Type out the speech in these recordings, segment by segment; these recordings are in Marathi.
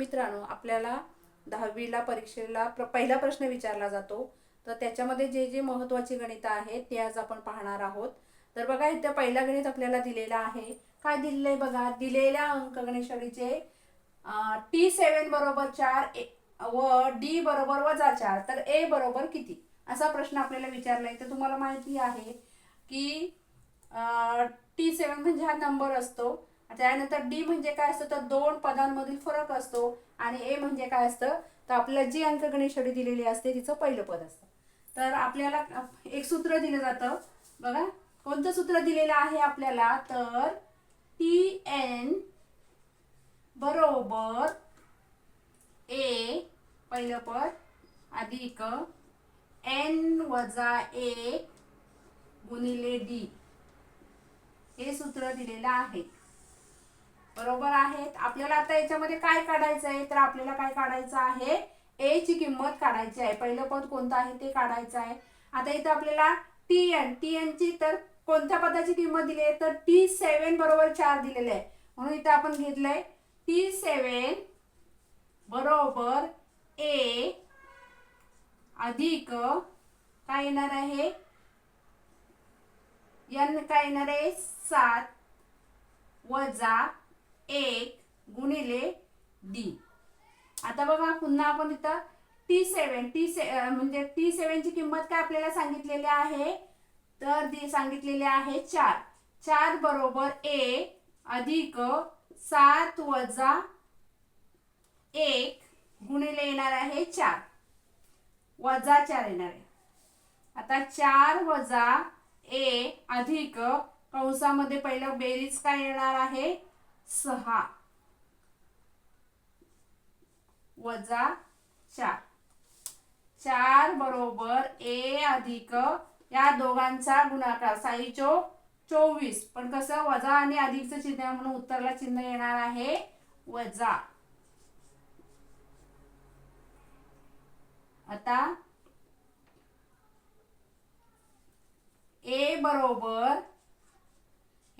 मित्रांनो आपल्याला दहावीला परीक्षेला प्र पहिला प्रश्न विचारला जातो. तर त्याच्यामध्ये जे जे महत्त्वाची गणितं आहेत ते आज आपण पाहणार आहोत. तर बघा इथं पहिला गणित आपल्याला दिलेला आहे. काय दिलेलं आहे बघा? दिलेल्या अंकगणित टी सेवन बरोबर चार ए- व डी बरोबर वजा चार. तर ए बरोबर किती? असा प्रश्न आपल्याला विचारलाय तर तुम्हाला माहिती आहे की टी सेवन म्हणजे हा नंबर असतो. त्यानंतर डी म्हणजे काय असतं? तर दोन पदांमधील फरक असतो. आणि ए म्हणजे काय असतं? तर आपल्याला जी अंकगणित दिलेली असते तिचं पहिलं पद असतं. तर आपल्याला एक सूत्र दिलं जातं. बघा कोणतं सूत्र दिलेलं आहे आपल्याला? तर टी एन बरोबर ए पहिलं पद अधिक एन वजा एक गुणिले डी हे सूत्र दिलेलं आहे. बरोबर आहेत. आपल्याला आता याच्यामध्ये काय काढायचं आहे? तर आपल्याला काय काढायचं आहे? ए ची किंमत काढायची आहे. पहिलं पद कोणतं आहे ते काढायचं आहे. आता इथं आपल्याला टी एन टी एन ची तर कोणत्या पदाची किंमत दिली आहे? तर टी सेवन बरोबर चार दिलेले आहे. म्हणून इथं आपण घेतलंय टी सेवन बरोबर ए अधिक काय येणार आहे? एन काय येणार आहे? सात वजा एक गुणिले डी आता बघा पुन्हा आपण इथं टी सेवन टी से म्हणजे टी सेवनची किंमत काय आपल्याला सांगितलेली आहे? तर दी सांगितलेली आहे चार. चार बरोबर ए अधिक सात वजा एक गुणिले येणार आहे चार. वजा चार येणार आहे. आता चार वजा ए अधिक कंसामध्ये पहिलं बेरीज काय येणार आहे? सहा. वजा चार. चार बरोबर ए अधिक या दोघांचा गुणाकार. साई चो चोवीस. पण कसं वजा आणि अधिकचं चिन्ह म्हणून उत्तरला चिन्ह येणार आहे. वजा. आता ए बरोबर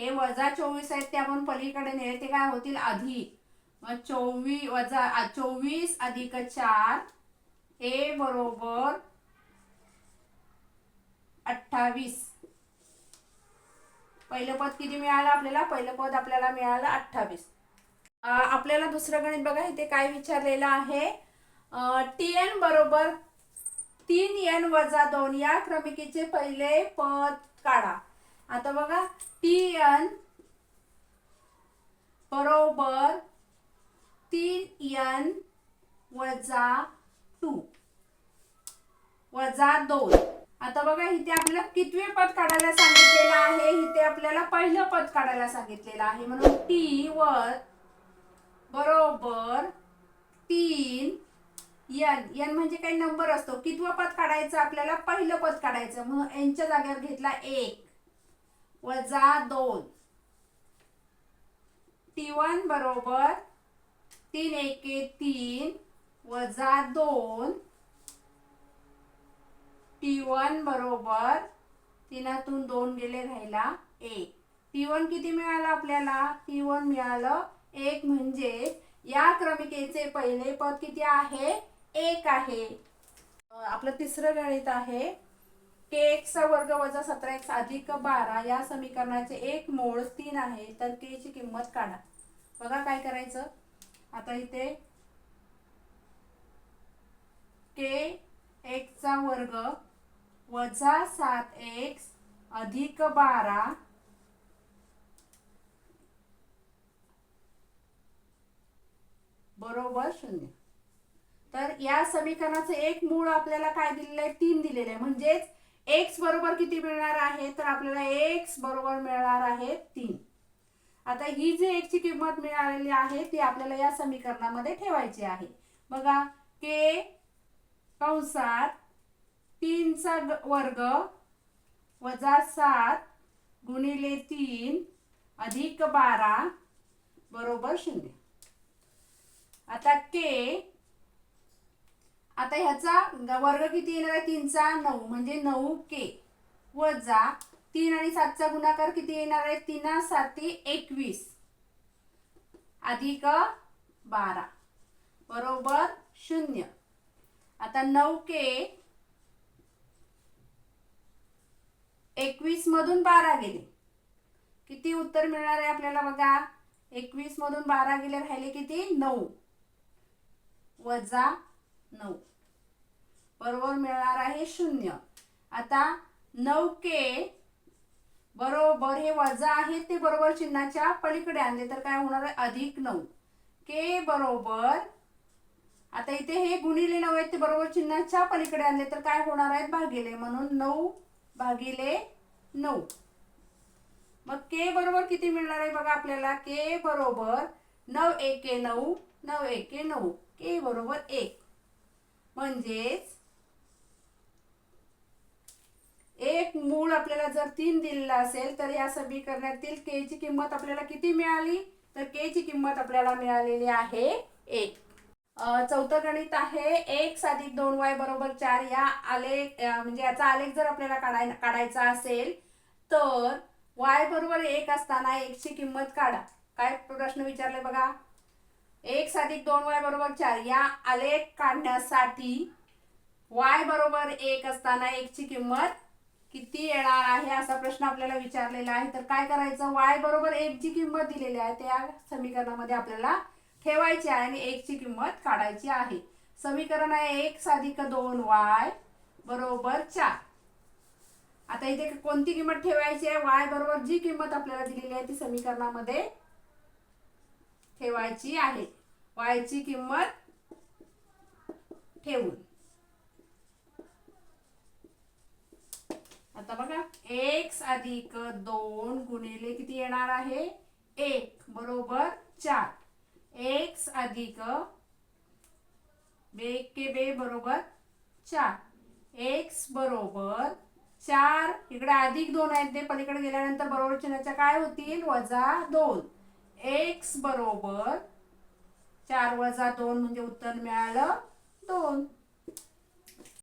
हे वजा चोवीस आहेत ते आपण पलीकडे नेले ते काय होतील? अधिक. मग चोवीस वजा चोवीस अधिक चार ए बरोबर अठ्ठावीस. पहिलं पद किती मिळालं आपल्याला? पहिलं पद आपल्याला मिळालं अठ्ठावीस. आपल्याला दुसरं गणित बघा इथे काय विचारलेलं आहे? टी एन बरोबर तीन एन वजा दोन या क्रमिकेचे पहिले पद काढा. आता बघा टी एन बरोबर तीन एन वजा टू वजा दोन. आता बघा इथे आपल्याला कितवे पद काढायला सांगितलेलं आहे? इथे आपल्याला पहिलं पद काढायला सांगितलेलं आहे. म्हणून टी वर बरोबर तीन यन यन म्हणजे काही नंबर असतो. कितवं पद काढायचं? आपल्याला पहिलं पद काढायचं. म्हणून एनच्या जागेवर घेतला एक. वजा दोन. टी वन बरोबर तीन एके तीन वजा दोन. टी वन बरोबर तीनातून दोन गेले राहिला एक. टी वन किती मिळालं आपल्याला? टी वन मिळालं एक. म्हणजे या क्रमिकेचे पहिले पद किती आहे? एक आहे. आपलं तिसरं गणित आहे. के एक्सचा वर्ग वजा सतरा एक्स अधिक बारा या समीकरणाचे एक मूळ तीन आहे तर के ची किंमत काढा. बघा काय करायचं? आता इथे के एक्सचा वर्ग वजा सात एक्स अधिक बारा बरोबर शून्य. तर या समीकरणाचं एक मूळ आपल्याला काय दिलेलं आहे? तीन दिलेलं आहे. म्हणजेच एक्स बरोबर किती मिळणार आहे? तर आपल्याला एक्स बरोबर मिळणार आहे तीन. आता ही जी एक्सची किंमत मिळालेली आहे ती आपल्याला या समीकरणामध्ये ठेवायची आहे. बघा के कंसात तीनचा ग- वर्ग वजा सात गुणिले तीन अधिक बारा बरोबर शून्य. आता के आता ह्याचा वर्ग किती येणार आहे? तीनचा नऊ म्हणजे नऊ के. वजा तीन आणि सातचा गुणाकार किती येणार आहे? तीन साती एकवीस. अधिक बारा. बरोबर शून्य. आता नऊ के. एकवीस मधून बारा गेले. किती उत्तर मिळणार आहे आपल्याला बघा? एकवीस मधून बारा गेले राहिले किती? नऊ. वजा नऊ. बरोबर मिळणार आहे शून्य. आता नऊ के बरोबर हे वजा आहे ते बरोबर चिन्हाच्या पलीकडे आणले तर काय होणार आहे? अधिक नऊ. के बरोबर आता इथे हे गुणिले नऊ आहेत ते बरोबर चिन्हाच्या पलीकडे आणले तर काय होणार आहेत? भागिले. म्हणून नऊ भागिले नऊ. मग के बरोबर किती मिळणार आहे बघा आपल्याला? के बरोबर नऊ एके नऊ नऊ एके नऊ. के बरोबर एक. म्हणजेच एक मूळ आपल्याला जर तीन दिलेला असेल तर या समीकरणातील के ची किंमत आपल्याला किती मिळाली? तर के ची किंमत आपल्याला मिळालेली आहे एक. चौथं गणित आहे एक अधिक दोन वाय बरोबर चार या आलेख म्हणजे याचा आलेख जर आपल्याला काढाय काढायचा असेल तर वाय बरोबर एक असताना एकची किंमत काढा. काय प्रश्न विचारले बघा? एक अधिक दोन वाय बरोबर चार या आलेख काढण्यासाठी वाय बरोबर एक असताना एकची किंमत किती येणार आहे असा प्रश्न आपल्याला विचारलेला आहे. तर काय करायचं? वाय बरोबर एक जी किंमत दिलेली आहे. त्या समीकरणामध्ये आपल्याला ठेवायची आहे आणि एक ची किंमत काढायची आहे. समीकरण आहे एक साधिक दोन वाय बरोबर चार. आता इथे कोणती किंमत ठेवायची आहे? वाय बरोबर जी किंमत आपल्याला दिलेली आहे ती समीकरणामध्ये ठेवायची आहे. वायची किंमत ठेवून. आता बघा एक्स अधिक दोन गुणिले किती येणार आहे? एक बरोबर चार. एक्स अधिक बे के बे बरोबर चार. एक्स बरोबर चार. इकडे अधिक दोन आहेत ते पलीकडे गेल्यानंतर बरोबर चिन्हाच्या काय होतील? वजा दोन. एक्स बरोबर चार वजा दोन म्हणजे उत्तर मिळालं दोन.